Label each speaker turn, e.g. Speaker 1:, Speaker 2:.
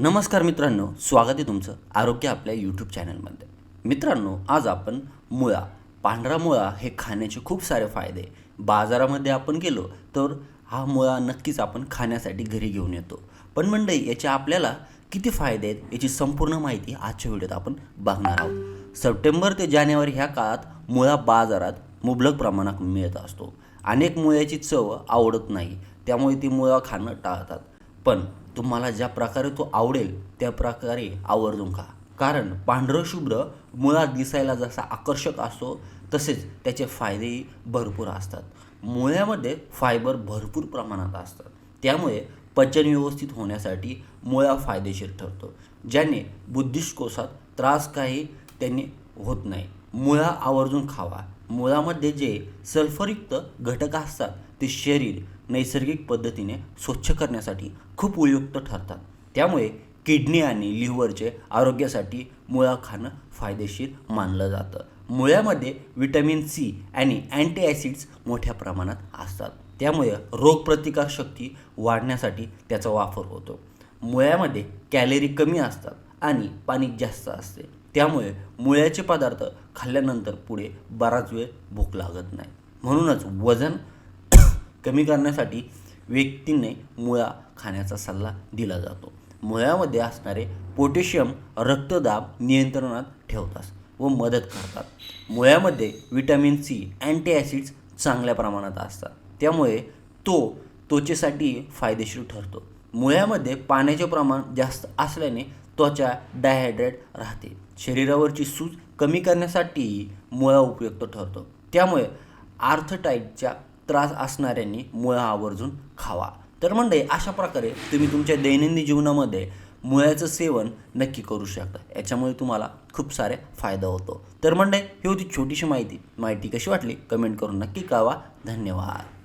Speaker 1: नमस्कार मित्रांनो स्वागत आहे तुमचं आरोग्य आपल्या यूट्यूब चॅनलमध्ये मित्रांनो आज आपण मुळा पांढरा मुळा हे खाण्याचे खूप सारे फायदे. बाजारामध्ये आपण गेलो तर हा मुळा नक्कीच आपण खाण्यासाठी घरी घेऊन येतो. पण मंडळी याचे आपल्याला किती फायदे आहेत याची संपूर्ण माहिती आजच्या व्हिडिओत आपण बघणार आहोत. सप्टेंबर ते जानेवारी ह्या काळात मुळा बाजारात मुबलक प्रमाणात मिळत असतो. अनेक मुळ्याची चव आवडत नाही त्यामुळे ती मुळा खाणं टाळतात. पण तुम्हाला ज्या प्रकारे तो आवडेल त्या प्रकारे आवर्जून खा. कारण पांढरं शुभ्र मुळात दिसायला जसा आकर्षक असतो तसेच त्याचे फायदेही भरपूर असतात. मुळ्यामध्ये फायबर भरपूर प्रमाणात असतात. त्यामुळे पचन व्यवस्थित होण्यासाठी मुळा फायदेशीर ठरतो ज्याने बुद्धिष्कोशात त्रास काही त्यांनी होत नाही. मुळा आवर्जून खावा. मुळामध्ये जे सल्फरयुक्त घटक असतात ते शरीर नैसर्गिक पद्धतीने स्वच्छ करण्यासाठी खूप उपयुक्त ठरतात. त्यामुळे किडनी आणि लिव्हरचे आरोग्यासाठी मुळा खाणं फायदेशीर मानलं जातं. मुळ्यामध्ये विटॅमिन सी आणि अँटी ॲसिड्स मोठ्या प्रमाणात असतात. त्यामुळे रोगप्रतिकारशक्ती वाढण्यासाठी त्याचा वापर होतो. मुळ्यामध्ये कॅलरी कमी असतात आणि पाणी जास्त असते. त्यामुळे मुळ्याचे पदार्थ खाल्ल्यानंतर पुढे बराच वेळ भूक लागत नाही. म्हणूनच वजन कमी करण्यासाठी व्यक्तीने मुळा खाण्याचा सल्ला दिला जातो. मुळ्यामध्ये असणारे पोटॅशियम रक्तदाब नियंत्रणात ठेवतात व मदत करतात. मुळ्यामध्ये विटॅमिन सी अँटी ॲसिड्स चांगल्या प्रमाणात असतात. त्यामुळे तो त्वचेसाठी फायदेशीर ठरतो. मुळ्यामध्ये पाण्याचे प्रमाण जास्त असल्याने त्वचा डायहायड्रेट राहते. शरीरावरची सूज कमी करण्यासाठी मुळा उपयुक्त ठरतो. त्यामुळे आर्थटाईटचा त्रास असणाऱ्यांनी मुळा आवर्जून खावा. तर म्हणजे अशा प्रकारे तुम्ही तुमच्या दैनंदिन जीवनामध्ये मुळ्याचं सेवन नक्की करू शकता. याच्यामुळे तुम्हाला खूप सारे फायदा होतो. तर म्हणजे ही होती छोटीशी माहिती. माहिती कशी वाटली? कमेंट करून नक्की कळवा. धन्यवाद.